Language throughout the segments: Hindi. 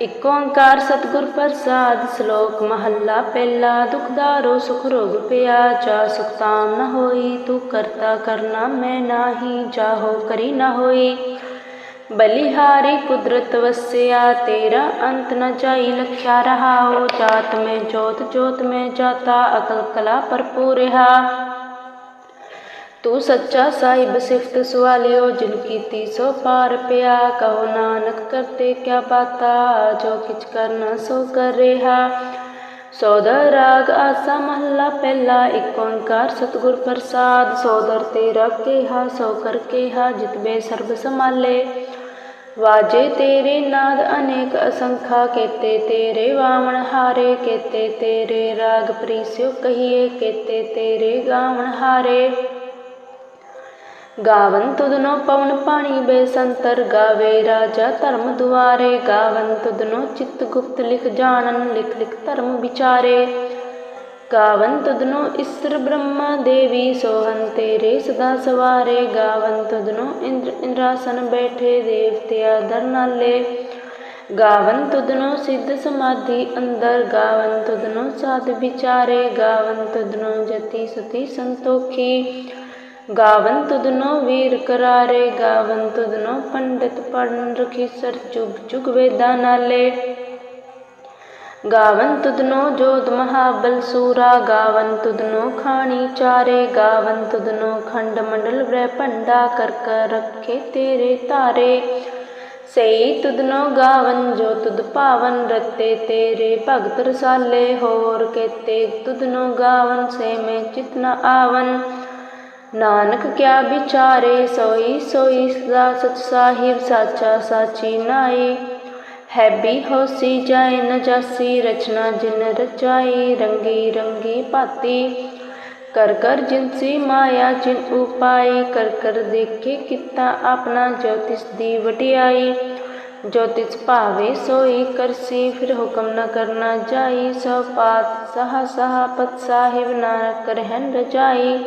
ਇਕ ਓੰਕਾਰ ਸਤਿਗੁਰ ਪ੍ਰਸਾਦ, ਸ਼ਲੋਕ ਮਹੱਲਾ ਪਹਿਲਾ ਦੁਖਦਾਰੋ ਸੁਖ ਰੋਗ ਪਿਆ, ਜਾ ਸੁਖ ਤਾਮ ਨ ਹੋਈ, ਤੂੰ ਕਰਤਾ ਕਰਨਾ ਮੈਂ ਨਾਹੀ, ਜਾਹੋ ਕਰੀ ਨ ਹੋਈ। ਬਲਿਹਾਰੀ ਕੁਦਰਤ ਵਸਿਆ, ਤੇਰਾ ਅੰਤ ਨ ਜਾਈ ਲਖਿਆ ਰਹਾਓ ਜਾਤ ਮੈਂ ਜੋਤ ਜੋਤ ਮੈਂ ਜਾਤਾ, ਅਕਲ ਕਲਾ ਭਰਪੂਰ ਰਹਾ। ਤੂੰ ਸੱਚਾ ਸਾਹਿਬ ਸਿਫਤ ਸਵਾਲਿਓ, ਜਿਨ ਕੀਤੀ ਸੋ ਪਾਰ ਪਿਆ, ਕਹੋ ਨਾਨਕ ਕਰਤੇ ਕਿਆ ਬਾਤਾ, ਜੋ ਕਿਛ ਕਰਨਾ ਸੋ ਕਰ ਰਿਹਾ। ਸੋਦਰ ਰਾਗ ਆਸਾ ਮਹੱਲਾ ਪਹਿਲਾ ਏਕ ਓੰਕਾਰ ਸਤਿਗੁਰ ਪ੍ਰਸਾਦ। ਸੋਦਰ ਤੇਰਾ ਕਿਹਾ, ਸੋ ਕਰ ਕਿਹਾ ਜਿਤਬੇ ਸਰਬ ਸਮਾਲੇ ਵਾਜੇ ਤੇਰੇ ਨਾਦ ਅਨੇਕ ਅਸੰਖਾ, ਕੇਤੇ ਤੇਰੇ ਵਾਵਣ ਹਾਰੇ, ਕੇਤੇ ਤੇਰੇ ਰਾਗ ਪ੍ਰੀਸਿਓ ਕਹੀਏ, ਕੇਤੇ ਤੇਰੇ ਗਾਵਣ ਹਾਰੇ। ਗਾਵਨ ਤੁਧਨੋ ਪਵਨ ਪਾਣੀ ਬੇਸੰਤਰ ਗਾਵੇ ਰਾਜਾ ਧਰਮ ਦੁਆਰੇ। ਗਾਵਨ ਤੁਧਨੋ ਚਿਤ ਗੁਪਤ ਲਿਖ ਜਾਣਨ, ਲਿਖ ਲਿਖ ਧਰਮ ਵਿਚਾਰੇ। ਗਾਵਨ ਤੁਧਨੋ ਇਸਰ ਬ੍ਰਹਮਾ ਦੇਵੀ ਸੋਹਨ ਤੇਰੇ ਸਦਾ ਸਵਾਰੇ। ਗਾਵਨ ਤੁਧਨੋ ਇੰਦਰ ਇੰਦਰਾਸਨ ਬੈਠੇ ਦੇਵਤੇ ਆਦਰ ਨਾਲੇ। ਗਾਵਨ ਤੁਧਨੋ ਸਿੱਧ ਸਮਾਧੀ ਅੰਦਰ। ਗਾਵਨ ਤੁਧਨੋ ਸਾਧ ਵਿਚਾਰੇ। ਗਾਵਨ ਤੁਧਨੋ ਜਤੀ ਸੁਤੀ ਸੰਤੋਖੀ। ਗਾਵਨ ਤੁਧਨੋ ਵੀਰ ਕਰਾਰੇ, ਗਾਵਨ ਤੁਧਨੋ ਪੰਡਿਤ ਪੜਨ ਰਖੀਸਰ ਜੁਗ ਜੁਗ ਵੇਦਾਂ ਨਾਲੇ। ਗਾਵਨ ਤੁਧਨੋ ਜੋਤ ਮਹਾਬਲ ਸੂਰਾ, ਗਾਵਨ ਤੁਧਨੋ ਖਾਣੀ ਚਾਰੇ, ਗਾਵਨ ਤੁਧਨੋ ਖੰਡ ਮੰਡਲ ਬ੍ਰਹਿ ਭੰਡਾ ਕਰ ਕਰ ਰੱਖੇ ਤੇਰੇ ਤਾਰੇ। ਸਈ ਤੁਧਨੋ ਗਾਵਨ ਜੋ ਤੁਧ ਭਾਵਨ ਰਤੇ ਤੇਰੇ, ਭਗਤ ਰਸਾਲੇ ਹੋਰ ਕੇਤੇ। ਤੁਧਨੋ ਗਾਵਨ ਸੇ ਮੈਂ ਚਿਤ ਆਵਨ। ਨਾਨਕ ਕਿਆ ਵਿਚਾਰੇ ਸੋਈ ਸੋਈ ਸਦਾ ਸਚ ਸਾਹਿਬ ਸਾਚਾ ਸਾਚੀ ਨਾਈ ਹੈ ਵੀ ਹੋਸੀ ਜਾਏ ਨ ਜਾਸੀ ਰਚਨਾ ਜਿਨ ਰਚਾਈ ਰੰਗੀ ਰੰਗੀ ਭਾਤੀ ਕਰ ਕਰ ਜਿਨਸੀ ਮਾਇਆ ਜਿਨ ਉਪਾਈ ਕਰ ਕਰ ਦੇਖੇ ਕੀਤਾ ਆਪਣਾ ਜੋਤਿਸ ਦੀ ਵਟਿਆਈ ਜੋਤਿਸ ਭਾਵੇ ਸੋਈ ਕਰਸੀ ਫਿਰ ਹੁਕਮ ਨ ਕਰਨਾ ਜਾਈ ਸੋ ਪਾਤ ਸਹ ਸਹ ਪਤ ਸਾਹਿਬ ਨਾਨਕ ਕਰਹਿਨ ਰਜਾਈ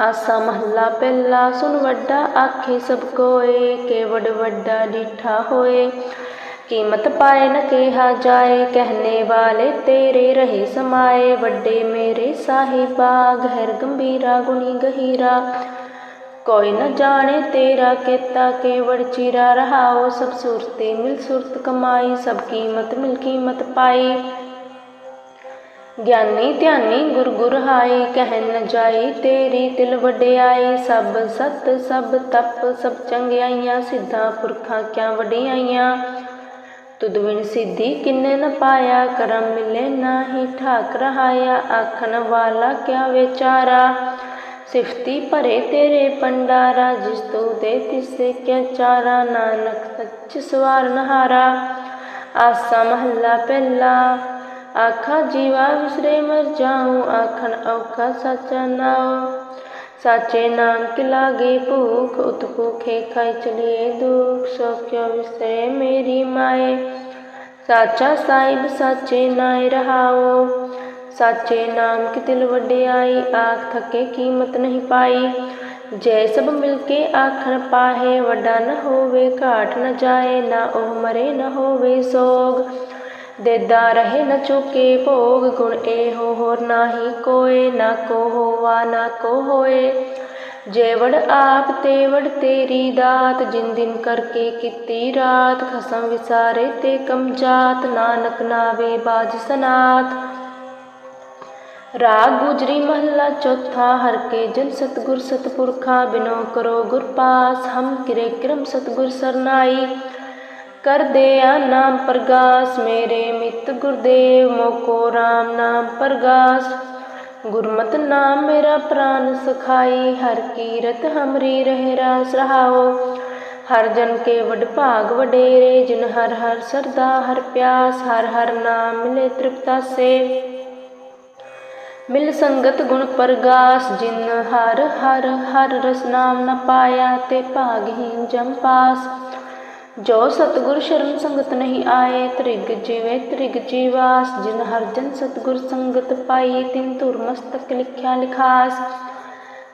ਆਸਾ ਮਹੱਲਾ ਪਹਿਲਾ ਸੁਨ ਵੱਡਾ ਆਖੇ ਸਭ ਕੋਏ ਕੇਵੜ ਵੱਡਾ ਡੀਠਾ ਹੋਏ। ਕੀਮਤ ਪਾਏ ਨ ਕਿਹਾ ਜਾਏ, ਕਹਿਨੇ ਵਾਲੇ ਤੇਰੇ ਰਹੇ ਸਮਾਏ। ਵੱਡੇ ਮੇਰੇ ਸਾਹਿਬਾ ਗਹਿਰ ਗੰਭੀਰਾ ਗੁਣੀ ਗਹੀਰਾ। ਕੋਈ ਨ ਜਾਣੇ ਤੇਰਾ ਕੀਤਾ ਕੇਵੜ ਚੀਰਾ ਰਹਾਓ। ਸਭ ਸੁਰਤੇ ਮਿਲ ਸੁਰਤ ਕਮਾਈ, ਸਭ ਕੀਮਤ ਮਿਲ ਕੀਮਤ ਪਾਈ। ਗਿਆਨੀ ਧਿਆਨੀ ਗੁਰ ਗੁਰ ਹਾਈ ਕਹਿਨ ਨ ਜਾਈ ਤੇਰੀ ਤਿਲ ਵਡਿਆਈ ਸਭ ਸਤ ਸਭ ਤਪ ਸਭ ਚੰਗਿਆਈਆਂ ਸਿੱਧਾ ਪੁਰਖਾਂ ਕਿਆ ਵਡਿਆਈਆਂ ਤੁਧ ਵਿਣ ਸਿੱਧੀ ਕਿੰਨੇ ਨ ਪਾਇਆ ਕਰਮ ਮਿਲੇ ਨਾਹੀ ਠਾਕ ਰਹਾਇਆ ਆਖਣ ਵਾਲਾ ਕਿਆ ਵਿਚਾਰਾ ਸਿਫਤੀ ਭਰੇ ਤੇਰੇ ਪੰਡਾਰਾ ਜਿਸ ਤੂ ਦੇ ਤਿਸੇ ਕਿਆ ਚਾਰਾ ਨਾਨਕ ਸੱਚ ਸਵਾਰ ਨਹਾਰਾ ਆਸਾ ਮਹੱਲਾ आखा जीवा विसरे मर जाऊँ, आखन औखा सचा नाओ। साचे नाम की लागे भूख, उत भूखे खाई चलिए दुख, सौ विसरे मेरी माए? साचा साहिब साचे नाए रहाओ। साचे नाम की दिल वडे आई, आख थके कीमत नहीं पाई। जय सब मिलके आखन पाहे, वडा न होवे घाट न जाए, ना ओ मरे, न होवे सोग। देदा रहे न चुके भोग गुण, ए हो होर नाही कोए, ना को हो वा ना को होए जेवड़ आप तेवड़ तेरी दात, जिन दिन करके किती रात, खसम विसारे ते कम जात, नानक नावे बाज सनात। राग गुजरी महला चौथा, हर के जन सतगुर सतपुरखा, बिनो करो गुर पास, हम किरे क्रम सतगुर सरनाई। ਕਰ ਦਿਆ ਨਾਮ ਪ੍ਰਗਾਸ, ਮੇਰੇ ਮਿੱਤ ਗੁਰਦੇਵ ਮੋਕੋ RAM ਨਾਮ ਪ੍ਰਗਾਸ। ਗੁਰਮਤ ਨਾਮ ਮੇਰਾ ਪ੍ਰਾਨ ਸਖਾਈ, ਹਰ ਕੀਰਤ ਹਮਰੀ ਰਹਿ ਰਾਸ ਰਹਾਓ। ਹਰ ਜਨ ਕੇ ਵਡ ਭਾਗ ਵਡੇਰੇ, ਜਿਨ ਹਰ ਹਰ ਸਰਦਾ ਹਰ ਪਿਆਸ, ਹਰ ਹਰ ਨਾਮ ਮਿਲੇ ਤ੍ਰਿਪਤਾ ਸੇ ਮਿਲ ਸੰਗਤ ਗੁਣ ਪ੍ਰਗਾਸ, ਜਿਨ ਹਰ ਹਰ ਹਰ ਰਸ ਨਾਮ ਨ ਪਾਇਆ, ਤੇ ਭਾਗਹੀਨ ਜਮ ਪਾਸ। ਜੋ ਸਤਗੁਰ ਸ਼ਰਨ ਸੰਗਤ ਨਹੀਂ ਆਏ, ਤ੍ਰਿਗ ਜਿਵੇਂ ਤ੍ਰਿਗ ਜੀਵਾਸ, ਜਿਨ ਹਰ ਜਨ ਸਤਗੁਰ ਸੰਗਤ ਪਾਈ, ਤਿਨ ਧੁਰ ਮਸਤਕ ਲਿਖਿਆ ਲਿਖਾਸ।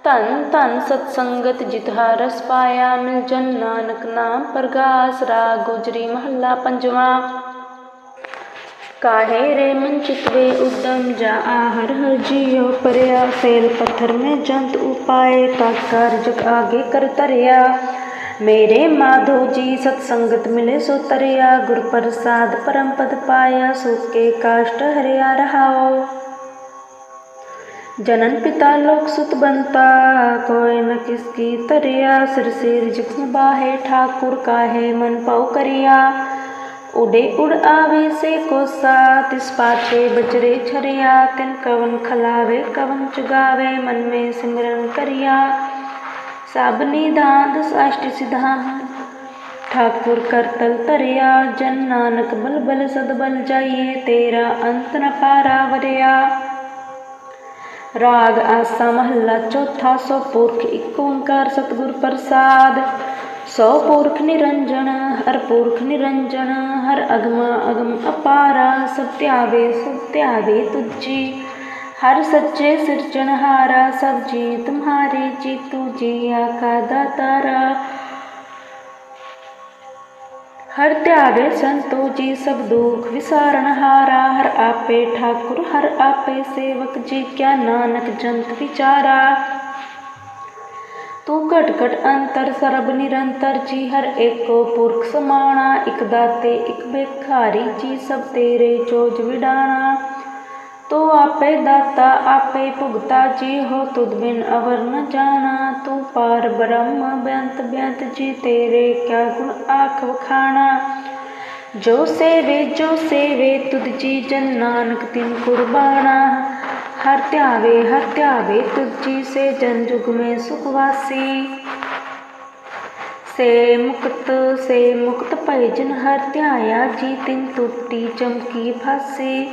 ਧਨ ਧਨ ਸਤ ਸੰਗਤ ਜਿਤ ਰਸ ਪਾਇਆ, ਮਿਲ ਜਨ ਨਾਨਕ ਨਾਮ ਪ੍ਰਗਾਸ ਰਾ ਗੁਜਰੀ ਮਹੱਲਾ ਪੰਜਵਾ। ਕਾਹੇ ਰੇ ਮਨ ਚਿਤਵੇ ਉਦਮ, ਜਾ ਹਰ ਹਰ ਜੀਉ ਪਰਿਆ ਫੇਲ ਪੱਥਰ ਮੈਂ ਜੰਤ ਉਪਾਏ ਤਾ ਕਾਰਜ ਆਗੇ ਕਰ ਤਰਿਆ मेरे माधो जी सत्संगत मिले सो तरिया, गुर प्रसाद परम पद पाया सुख के काष्ट हरिया रहाओ। जनन पिता लोक सुत बनता, कोई न किसकी तरिया, सिर से जिक्म बाहे, ठाकुर काहे मन पाऊ करिया। उड़े उड़ आवे से कोसा, तिस पाते बजरे छरिया, तिन कवन खलावे, कवन चुगावे, मन में सिमरन करिया। ਸਭ ਨਿਦਾੰਦ ਸਸ਼ਟ ਸਿਧਾਂ ਠਾਕੁਰ ਕਰਤਲ ਧਰਿਆ, ਜਨ ਨਾਨਕ ਬਲ ਬਲ ਸਦ ਬਲ ਜਾਈਏ, ਤੇਰਾ ਅੰਤ ਨ ਪਾਰਾ ਵਰਿਆ। ਰਾਗ ਆਸਾ ਮਹੱਲਾ ਚੌਥਾ, ਸੋ ਪੁਰਖ ਇੱਕ ਓੰਕਾਰ ਸਤਿਗੁਰ ਪ੍ਰਸਾਦ। ਸੋ ਪੁਰਖ ਨਿਰੰਜਨ, ਹਰ ਪੁਰਖ ਨਿਰੰਜਨ, ਹਰ ਅਗਮ ਅਗਮ ਅਪਾਰਾ, ਸਭ ਧਿਆਵੇ ਸਭ ਧਿਆਵੇ ਤੁਜੀ हर सच्चे सृजनहारा, सब जी तुम्हारे जी तू जिया का दातारा। हर त्यागे संतो जी, सब दुख विसारण हारा हर आपे ठाकुर, हर आपे सेवक जी, क्या नानक जंत विचारा। तू घट घट अंतर, सर्ब निरंतर जी, हर एक पुरख समाणा। एक दाते, एक बेखारी जी, सब तेरे चोज विडाणा। तू आपे दाता, आपे भुगता, जी हो तुद बिन अवर न जाना। तू पार ब्रह्म बेंत बेंत जी तेरे क्या गुण आख वखाना। जो सेवे जो सेवे, तुद जी जन नानक तिन कुर्बाना। हर त्यावे हर त्यावे, तुद जी से जन जुग में सुखवासी से मुक्त से मुक्त भय जिन हर त्याया, जी तिन टूटी चमकी फासी।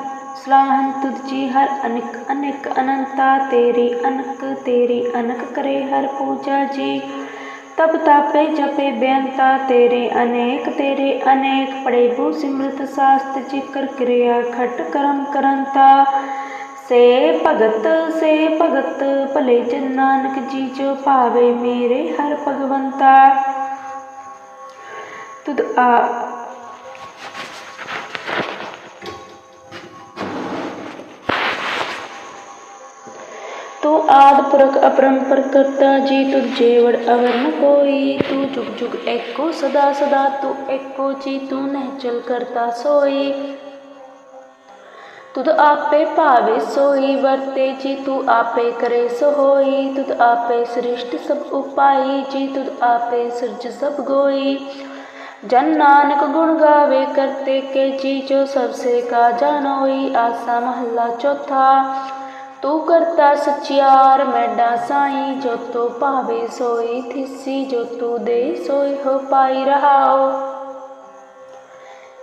सलाहन तुझी हर अनक अनक अनंता तेरी, अनक तेरी, अनक करे हर पूजा जी। तब तापे जपे बेनता तेरे, अनेक तेरे, अनेक पड़े भू सिमृत शास्त्र ज़िक्र क्रिया खट करम करंता। से भगत से भगत, भले जन नानक जी जो पावे मेरे हर भगवंता। तुद आ आदि पुरख अपरंपर करता जी तुझ जेवर अवर न कोई। तू जुग जुग एको सदा सदा, तू एको जी, तू नह चल करता सोई। तुद आपे पावे सोई, वरते जी, तू आपे करे सोई तुद आपे सृष्टि सब उपाई, जी तुद आपे सृज सब गोई। जन नानक गुण गावे करते के जी, जो सबसे का जानोई। आसा महला चौथा। ਤੂੰ ਕਰਤਾ ਸਚਿਆਰ ਮੈਡਾ ਸਾਈ ਜੋ ਤੋ ਭਾਵੇ ਸੋਈ ਥਿਸੀ ਜੋ ਤੂ ਦੇ ਸੋਈ ਹੋ ਪਾਈ ਰਹਾਓ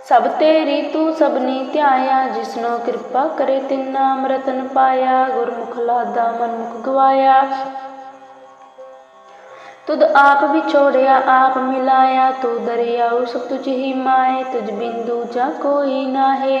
ਸਭ ਤੇਰੀ ਤੂੰ ਸਭਨੀ ਧਿਆਇਆ ਜਿਸਨੋ ਕਿਰਪਾ ਕਰੇ ਤਿੰਨਾ ਅੰਮ੍ਰਿਤਨ ਪਾਇਆ ਗੁਰਮੁਖ ਲਾਦਾ ਮਨਮੁਖ ਗਵਾਇਆ ਤੁਧ ਆਪ ਵਿਛੋੜਿਆ ਆਪ ਮਿਲਾਇਆ ਤੂੰ ਦਰਿਆਉ ਸਭ ਤੁਝ ਹੀ ਮਾਏ ਤੁਝ ਬਿੰਦੂ ਜਾ ਕੋਈ ਨਾਹੇ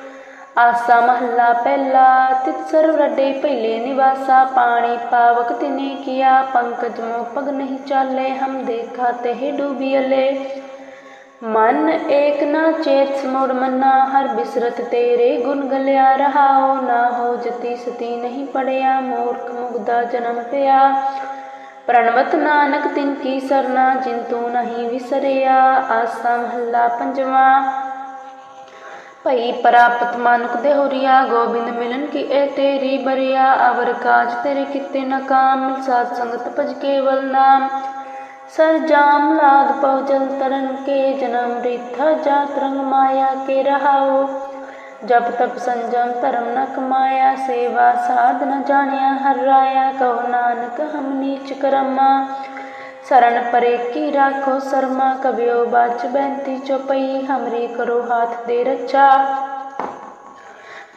आसा महला पहला तित सर्व रडे पहले निवासा पानी पावक तिने किया पंकज मो पग नहीं चाले हम देखा ते डूबियले मन एक ना चेत स्मोर मना हर बिसरत तेरे गुण गलिया रहा हो ना हो जति सती नहीं पड़िया मूर्ख मुग्धा जन्म पिया ਪ੍ਰਣਵਤ ਨਾਨਕ ਤਿਨ ਕੀ ਸਰਨਾ ਜਿਨ ਤੂੰ ਨਹੀਂ ਵਿਸਰਿਆ ਆਸਾ ਮਹੱਲਾ ਪੰਜਵਾਂ ਭਈ ਪ੍ਰਾਪਤ ਮਾਨੁਕ ਦੇ ਹੋਰੀਆ ਗੋਬਿੰਦ ਮਿਲਨ ਕੀ ਏ ਤੇਰੀ ਬਰਿਆ, ਅਵਰ ਕਾਜ ਤੇਰੇ ਕਿਤੇ ਨ ਕਾਮ ਮਿਲ ਸਾਧ ਸੰਗਤ ਭਜ ਕੇਵਲ ਨਾਮ। ਸਰ ਜਾਮ ਲਾਗ ਪਹੁ ਜਲ ਤਰਨ ਕੇ, ਜਨਮ ਰਿਥਾ ਜਾਤ ਰੰਗ ਮਾਇਆ ਕੇ ਰਹਾਓ। ਜਪ ਤਪ ਸੰਜਮ ਧਰਮ ਨ ਕਮਾਇਆ, ਸੇਵਾ ਸਾਧ ਨ ਜਾਣਿਆ ਹਰ ਰਾਇਆ। ਕਹੋ ਨਾਨਕ ਹਮ ਨੀਚ ਕਰਮਾ। शरण परे की राखो शर्मा, कवियो बाच बैंती चौपई, हमरी करो हाथ दे रक्षा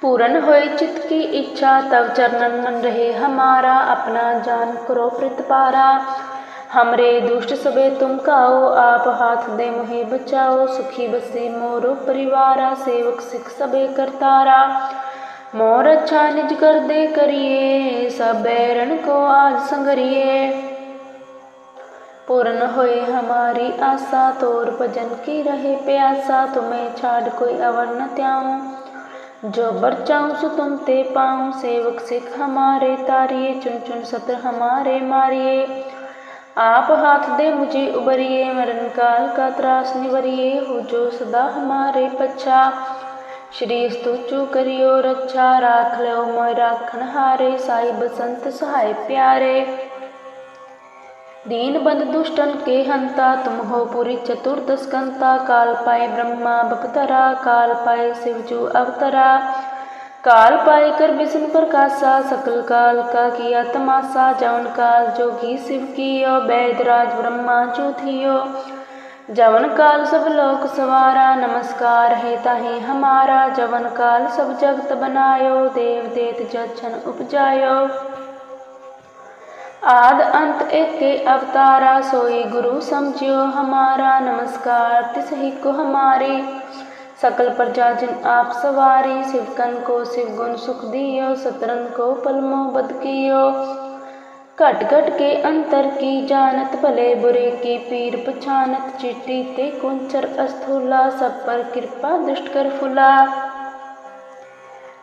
पूरन होए चित की इच्छा तब चरणन मन रहे हमारा, अपना जान करो प्रतिपारा हमरे दुष्ट सबे तुम काओ, आप हाथ दे मुहे बचाओ, सुखी बसे मोरो परिवारा, सेवक सिख सबे करतारा मोर अच्छा निज कर दे करिए, सब बैरन को आज संगरिए। पूर्ण होए हमारी आशा, तोर भजन की रहे प्यासा, तुम्हें छाड़ कोई अवर न त्याऊं। जो बरचाऊं सो तुम ते पाऊँ, सेवक सिख हमारे तारिए, चुन चुन सत्र हमारे मारिए। आप हाथ दे मुझे उबरिए, मरण काल का त्रास निवरिए, हो जो सदा हमारे पच्छा। श्री स्तुचु करियो रक्षा, राख लो मोय राखन हारे, साई बसंत सहाय प्यारे। दीन बंद दुष्टन के हंता तुम हो पुरी चतुर्दश कंता काल पाए ब्रह्मा बपतरा काल पाए शिवजू अवतरा काल पाए कर विष्णु प्रकाशा सकल काल का किया तमाशा जवन काल जो जोगी शिव की कियो वैदराज ब्रह्मा जो थियो जवन काल सब लोक सवारा, नमस्कार है ताहे हमारा। जवन काल सब जगत बनायो देव देत जछन उपजायो। आद अंत एक के अवतारा सोई। गुरु समझियो हमारा नमस्कार। तिस ही को हमारी सकल प्रजा जिन आप सवारी। शिवकन को शिव गुण सुख दियो। सतरन को पलमो बद कियो। घट घट के अंतर की जानत भले बुरे की पीर पछानत। चिट्टी ते कुंचर अस्थूला। सब पर कृपा दृष्ट कर फुला।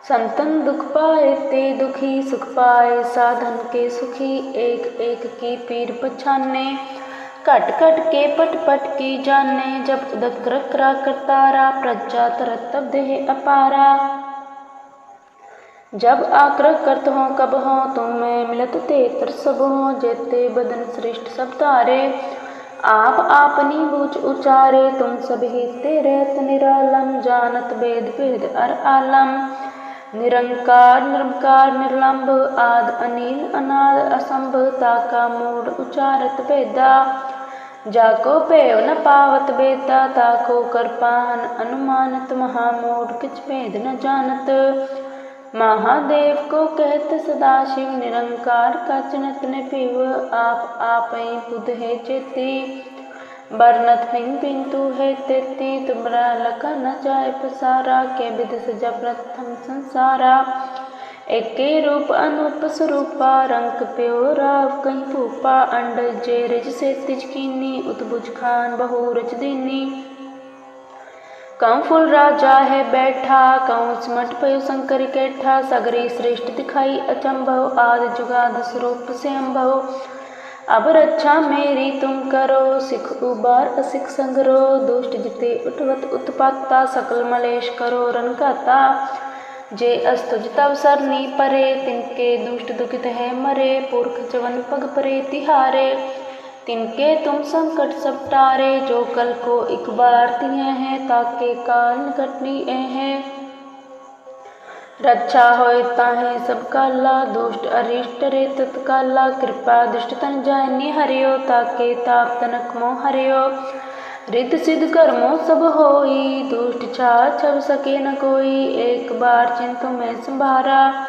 संतन दुख पाए, ते दुखी सुख पाए, साधन के सुखी एक एक की पीर पछाने। कट कट के पट पट की जाने, जब उदक रकरा करतारा प्रजा तरत तरतब देह अपारा। जब आकर करत हो, कब हो तुम में मिलत ते तर सब हो, जेते बदन श्रेष्ठ सब तारे। आप आपनी बूझ उचारे, तुम ही तेरे निरालम, जानत वेद वेद अर आलम। ਨਿਰੰਕਾਰ ਨਿਰੰਕਾਰ, ਨਿਰਲੰਭ ਆਦਿ ਅਨੀਲ, ਅਨਾਦ ਅਸੰਭ ਤਾਕਾ ਮੂੜ ਉਚਾਰਤ ਭੇਦਾ। ਜਾ ਕੋ ਭੇਉ ਨ ਪਾਵਤ ਬੇਤਾ, ਤਾ ਕੋ ਕਰਪਾਨ ਅਨੁਮਾਨਤ ਮਹਾਮੂੜ ਕਿਛ ਭੇਦ ਨ ਜਾਣਤ। ਮਹਾਦੇਵ ਕੋ ਕਹਿਤ ਸਦਾ ਸ਼ਿਵ ਨਿਰੰਕਾਰ ਕਚਨਤ ਨੇ ਭਿਵ ਆਪ ਆਪੈ ਬੁਧ ਹੈ ਚੇਤੀ। बिंदु है तेती, तुमरा लका न जाय पसारा, के विध सजा प्रथम संसारा। एके रूप अनूप स्वरूपा रंग प्यो राव कहीं फूपा अंड जे रिज से तिज कीनी, उतबुज खान बहु रच दीनी। कौं फुल राजा है बैठा, कौं सिमट पयो शंकर कैठा, सगरी श्रेष्ठ दिखाई अचंभव आदि जुगाद स्वरूप से अम्भव अब रक्षा मेरी तुम करो, सिख उबार, असिख संगरो, दुष्ट जिते उठवत उत्पाता, सकल मलेश करो रनकाता जे अस्तुज तव सरनी परे, तिनके दुष्ट दुखित है मरे, पुरख जवन पग परे तिहारे। तिनके तुम संकट सब टारे, जो कल को एक बार तिये हैं, ताके काल निकटनी ए हैं। रक्षा होय ताहे सब काला दुष्ट, अरिष्ट रे तत्काला कृपा। दुष्ट तन जानी हरियो, ताके ताप तनक मोह हरियो। रित सिद्ध कर्मो सब होई, दुष्ट छा छब सके न कोई। एक बार चिंतु में संभारा,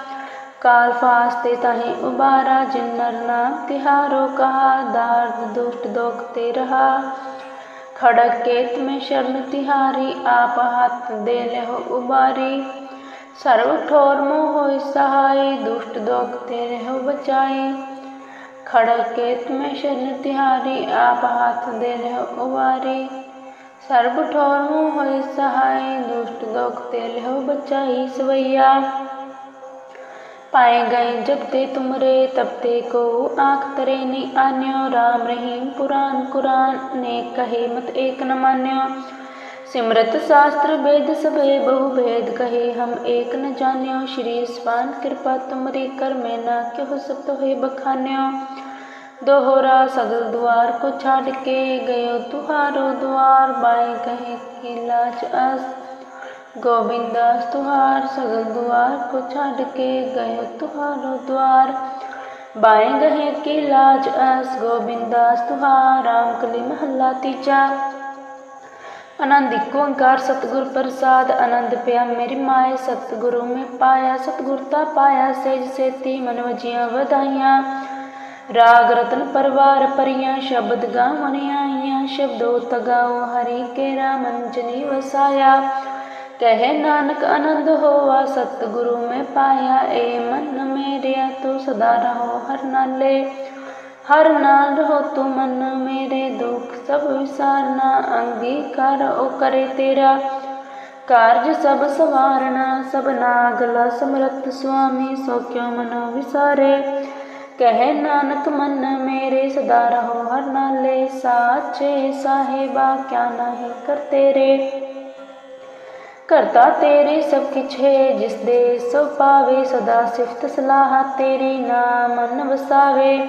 काल फास्ते ताहे उबारा। जिन नर नाम तिहारो कहा, दार्द दुष्ट दोखते रहा। खड़क केत में शरण तिहारी, आप हाथ दे लेहो उबारी। सर्व ठोर मोह सहाय, दुष्ट दोख तेरे हो बचाई खड़केत में शरण तिहारी आप हाथ दे रहे उबारी। सर्व ठोर मोह सहाय, दुष्ट दोख तेरे हो बचाई सवैया पाए गए जब ते तुम रे तब ते को आँख तरे नहीं आन्यो। राम रहीम पुराण कुरान ने कहे, मत एक न मान्यो। सिमरत शास्त्र वेद सबे बहु भेद कहे, हम एक न जान्यो। श्री स्वान कृपा तुमरी कर में ना क्यों सब तो है बखान्यो। दोहरा सगल द्वार को छाड़ के गयो तुहारो द्वार बाएँ कहे की लाज अस। गोविंदास तुहार सगल द्वार को छाड़ के गयो तुहारो द्वार बाएँ गहे की लाज अस। गोविंदास तुहार, राम कली महला तीजा। ਆਨੰਦ ਇੱਕ ਓੰਕਾਰ, ਸਤਿਗੁਰ ਪ੍ਰਸਾਦ। ਆਨੰਦ ਪਿਆ ਮੇਰੀ ਮਾਏ, ਸਤਿਗੁਰੂ ਮੈਂ ਪਾਇਆ। ਸਤਿਗੁਰ ਤਾ ਪਾਇਆ ਸੇਜ ਸੇਤੀ ਮਨ ਵਜੀਆਂ ਵਧਾਈਆਂ। ਰਾਗ ਰਤਨ ਪਰਵਾਰ ਪਰੀਆਂ ਸ਼ਬਦ ਗਾਵਨ ਆਈਆਂ। ਸ਼ਬਦੋ ਤਗਾਓ ਹਰੀ ਕੇਰਾ ਮਨ ਜਨੀ ਵਸਾਇਆ। ਕਹੇ ਨਾਨਕ ਆਨੰਦ ਹੋਵਾ ਸਤਿਗੁਰੂ ਮੈਂ ਪਾਇਆ। ਏ ਮਨ ਮੇਰਿਆ, ਤੂੰ ਸਦਾ ਰਹੋ ਹਰ ਨਾਲੇ। ਹਰ ਨਾਲ ਰਹੋ ਤੂੰ ਮਨ ਮੇਰੇ ਦੁੱਖ, ਸਭ ਵਿਸਾਰਨਾ, ਅੰਗੀਕਾਰ ਉਹ ਕਰੇ ਤੇਰਾ। ਕਾਰਜ ਸਭ ਸਵਾਰਨਾ, ਸਭ ਨਾਗਲਾ ਸਮਰਤ ਸੁਆਮੀ, ਸੋ ਕਿਉ ਮਨ ਵਿਸਾਰੇ? ਕਹਿ ਨਾਨਕ ਮਨ ਮੇਰੇ ਸਦਾ ਰਹੋ ਹਰ ਨਾਲੇ, ਸਾਚੇ ਸਾਹਿਬਾ ਕਿਆ ਨਹੀਂ ਕਰ ਤੇਰੇ। ਕਰਤਾ ਤੇਰੇ ਸਭ ਕਿਛ ਹੈ, ਜਿਸ ਦੇ ਸਭ ਸਦਾ ਸਿਫਤ ਸਲਾਹ ਤੇਰੀ ਨਾਮ ਮਨ ਵਸਾਵੇ।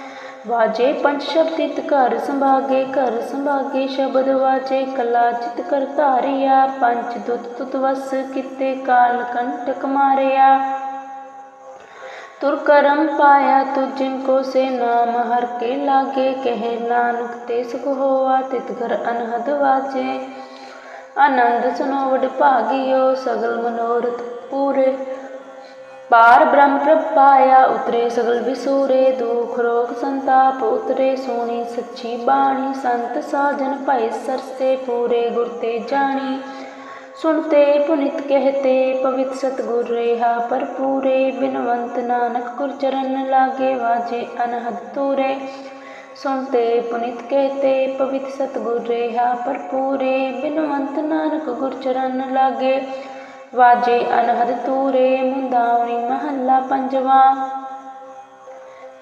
ਵਾਜੇ ਪੰਜ ਸ਼ਬਦਿਤ ਘਰ ਸੰਭਾਗੇ ਘਰ ਸੰਭਾਗੇ ਸ਼ਬਦ ਵਾਜੇ, ਕਲਾ ਚਿਤ ਕਰ ਧਾਰਿਆ, ਪੰਜ ਦੁੱਤ ਤੁਤ ਵਸ ਕਿਤੇ, ਕਾਲ ਕੰਟਕ ਮਾਰਿਆ। ਤੁਰ ਕਰਮ ਪਾਇਆ ਤੁ ਜਿਨ ਕੋ ਸੇ ਨਾਮ, ਹਰ ਕੇ ਲਾਗੇ ਕਹਿ ਨਾਨਕ ਤੇ ਸੁਖ ਹੋਆ, ਤਿਤ ਘਰ ਅਨਹਦ ਵਾਜੇ। ਆਨੰਦ ਸੁਨੋ ਵਡ ਭਾਗਿਓ ਸਗਲ ਮਨੋਰਥ ਪੂਰੇ। पार ब्रह्म पाया, उतरे सगल विसूरे दुख रोग संताप, उतरे सोनी सच्ची बाणी, संत साजन भाई सरसे पूरे गुरते जानी। सुनते पुनित कहते, पवित्र सतगुर रेहा पर पूरे। बिनवंत नानक गुर चरण लागे, वाजे अनहद तूरे। सुनते पुनित कहते, पवित्र सतगुर रेहा पर पूरे। बिनवंत नानक गुर चरण लागे। वाजे अनहद तूरे मुंदावनी महला पंजवा।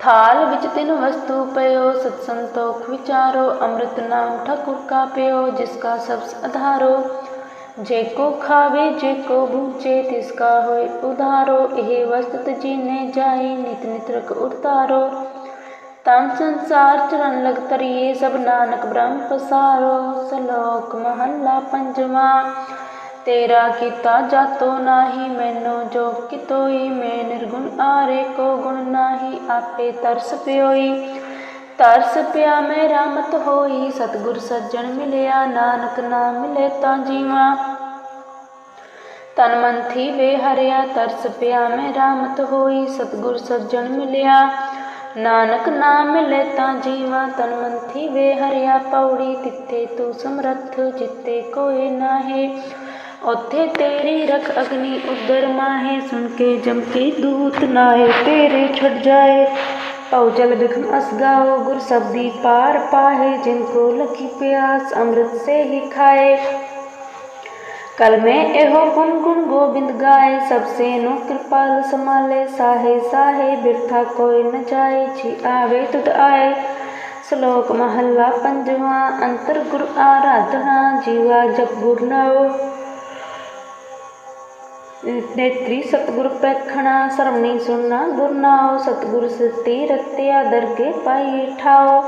थाल विच तिन वस्तु पयो, सत्संतोख विचारो, अमृत नाम ठकुर का पयो जिसका सब आधारो जेको खावे, जेको भूचे तिसका होए उधारो। यह वस्तु तजीने जाए नित नित रख उतारो। तम संसार चरण लग तरिए सब नानक ब्रह्म पसारो। सलोक महला पंजवा। ਤੇਰਾ ਕੀਤਾ ਜਾਤੋ ਨਾਹੀ, ਮੈਨੂੰ ਜੋ ਕਿਤੋਈ ਮੈਂ ਨਿਰਗੁਣ, ਆਰੇ ਕੋ ਗੁਣ ਨਾਹੀ, ਆਪੇ ਤਰਸ ਪਿਓਈ। ਤਰਸ ਪਿਆ ਮੇਰਾ ਮਤ ਹੋਈ, ਸਤਗੁਰ ਸੱਜਣ ਮਿਲਿਆ, ਨਾਨਕ ਨਾਮ ਮਿਲੇ ਤਾਂ ਜੀਵਾ। ਤਨ ਮਨ ਥੀ ਵੇ ਹਰਿਆ, ਤਰਸ ਪਿਆ ਮੈਂ, ਰਾਮਤ ਹੋਈ, ਸਤਗੁਰ ਸੱਜਣ ਮਿਲਿਆ। ਨਾਨਕ ਨਾਮ ਮਿਲੇ ਤਾਂ ਜੀਵਾ, ਤਨ ਮਨ ਥੀ ਵੇ ਹਰਿਆ, ਪੌੜੀ ਤਿੱਤੇ ਤੂੰ ਸਮਰੱਥ, ਜਿੱਤੇ ਕੋਈ ਨਾਹੀ। ਉੱਥੇ ਤੇਰੀ ਰਖ ਅਗਨੀ ਉਦਰ ਮਾਹੇ ਸੁਣ ਕੇ ਜਮ ਕੇ ਦੂਤ ਨਾਏ ਤੇਰੇ ਛੱਡ ਜਾਏ ਪਉ ਜਲ ਬਿਖਮ ਅਸ ਗਾਓ ਗੁਰ ਸਬਦੀ ਪਾਰ ਪਾਹੇ ਜਿਨ ਕੋ ਲਖੀ ਪਿਆਸ ਅੰਮ੍ਰਿਤ ਸੇ ਹੀ ਖਾਏ कल में एहो गुण गुण गोविंद गाए सबसे नो कृपाल संभाले साहे साहे बिरथा कोई न जाए छी आवे तुद आए श्लोक महला पंजवा अंतर गुरु आराधना जीवा जब गुर नेत्री सतगुरु पैखणा शर्म सुनना गुरनाओ सतगुरु सती रते आदर के पाई ठाओ।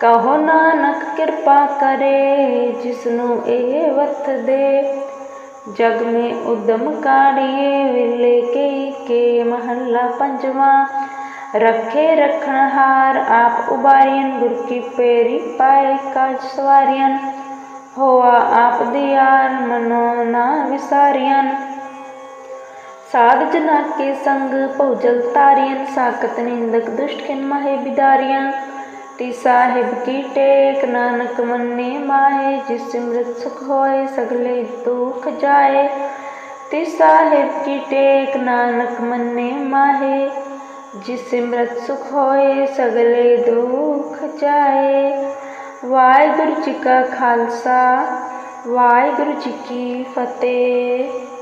कहो नानक कृपा करे, जिसनु ए वत दे। जग में उदम काड़िए विले के के महला पंजवा। रखे रखनहार आप उबारियन, गुरु की पेरी पाए काज सवारियन। होआ आप दियार, मनो ना विसारियन। साध जना के संग भौजल तारियन, साकत निंदक दुष्ट किन माहे बिदारियन। ती साहिब की टेक नानक मन्ने माहे, जिस मृत सुख होए, सगले दुख जाए। ती साहिब की टेक नानक मन्ने माहे, जिस मृत सुख होए, सगले दुख जाए। वाहगुरु जी का खालसा, वाहगुरु जी की फतेह।